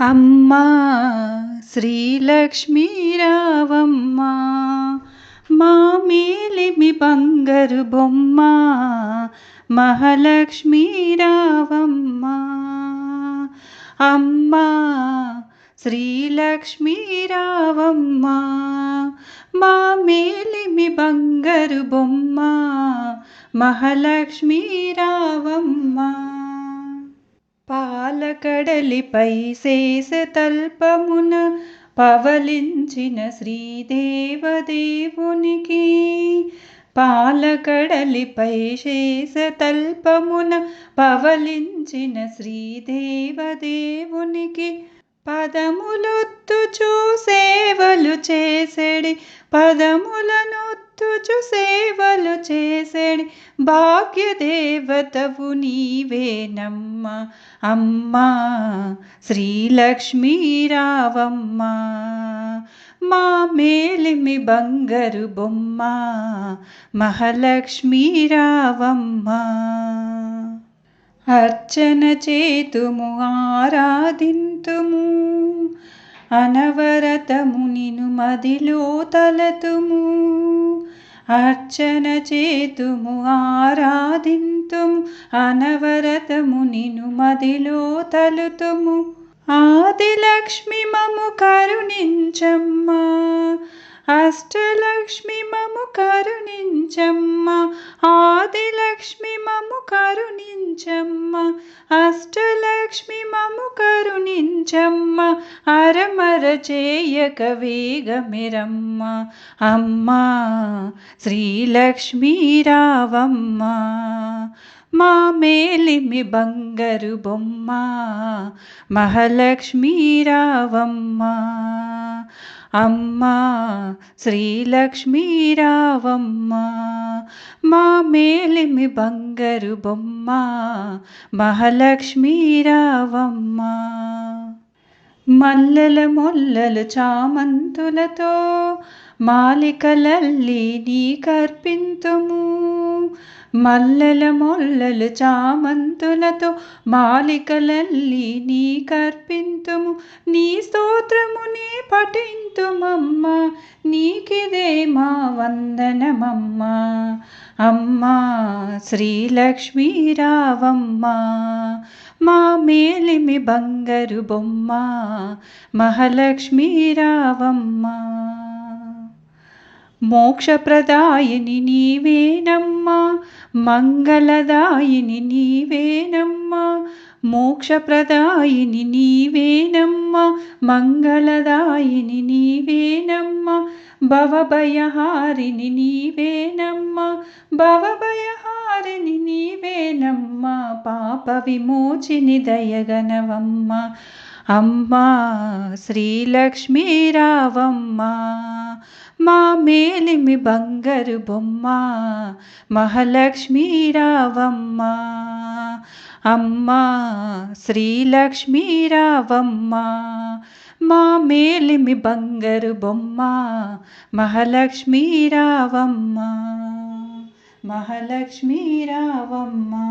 అమ్మా శ్రీలక్ష్మీ రావమ్మ మా మేలిమి బంగారు బొమ్మ మహాలక్ష్మీ రావమ్మ. అమ్మా శ్రీలక్ష్మీ రావమ్మ మా మేలిమి బంగారు బొమ్మ మహాలక్ష్మీ రావమ్మ. పాలకడలిపై శేష తల్పమున పవలించిన శ్రీదేవదేవునికి. పాలకడలిపై శేష తల్పమున పవలించిన శ్రీదేవదేవునికి పదములొత్తు చూసేవలు చేసెడి తుచు సేవలు చేసెడి. భాగ్యదేవతవు నీవేనమ్మ అమ్మా శ్రీలక్ష్మీరావమ్మ మా మేలిమి బంగారు బొమ్మ మహాలక్ష్మీ రావమ్మ. అర్చన చేతుము ఆరాధింతుము అనవరతము నిను మదిలో తలతుము. అర్చన చేతుము ఆరాధింతుము అనవరతము నిను మదిలో తలుతుము ఆదిలక్ష్మి మము కరుణించమ్మా అష్టలక్ష్మి మము కరుణించమ్మ ఆదిలక్ష్మి మము కరుణించమ్మ. అష్టలక్ష్మి మము కరుణించమ్మ. అరమర చేయక వేగమిరమ్మ. అమ్మా శ్రీలక్ష్మీ రావమ్మ. మా మేలిమి బంగారు బొమ్మ. మహాలక్ష్మీ రావమ్మ. అమ్మా శ్రీలక్ష్మీ రావమ్మ. మా మేలిమి బంగారు బొమ్మ మహాలక్ష్మీ రావమ్మ. మల్లెల మొల్లలు చామంతులతో మాలికలల్లి నీ కర్పింతుము. మల్లెల మొల్లలు చామంతులతో మాలికలల్లి నీ కర్పింతుము. నీ స్తోత్రముని పఠింతుమమ్మ నీకిదే మా వందనమమ్మ. అమ్మా శ్రీలక్ష్మీ రావమ్మ మా మేలిమి బంగారు బొమ్మ మహాలక్ష్మీ రావమ్మ. మోక్షప్రదాయిని నీవేనమ్మా మంగళదాయిని నీవేనమ్మా మోక్షప్రదాయిని నీవేనమ్మ మంగళదాయిని నీవేనమ్మ భవభయహారిని నీవేనమ్మ భవభయహారిని నీవేనమ్మ పాప విమోచిని దయగనవమ్మ అమ్మా శ్రీలక్ష్మీ రావమ్మ మా మేలిమి బంగారు బొమ్మ మహాలక్ష్మీ రావమ్మ. అమ్మా శ్రీలక్ష్మీ రావమ్మ మా మేలిమి బంగారు బొమ్మ మహాలక్ష్మీ రావమ్మ మహాలక్ష్మీ రావమ్మ.